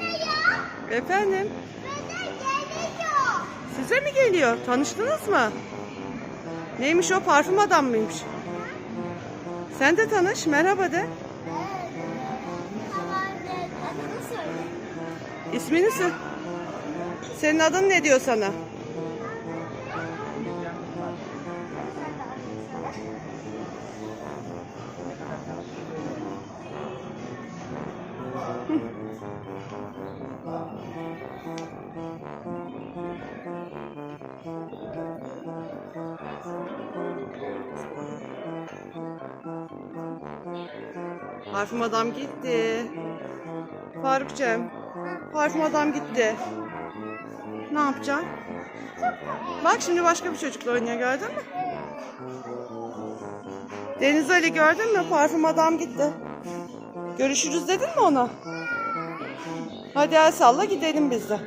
ya. Efendim, size mi geliyor? Tanıştınız mı? Neymiş o parfüm adam mıymış? Sen de tanış, merhaba de. İsmini söyle. Senin adın ne diyor sana? Parfüm adam gitti. Farukcığım, parfüm adam gitti. Ne yapacaksın? Bak şimdi başka bir çocukla oynuyor gördün mü? Deniz Ali gördün mü? Parfüm adam gitti. Görüşürüz dedin mi ona? Hadi el salla gidelim biz de.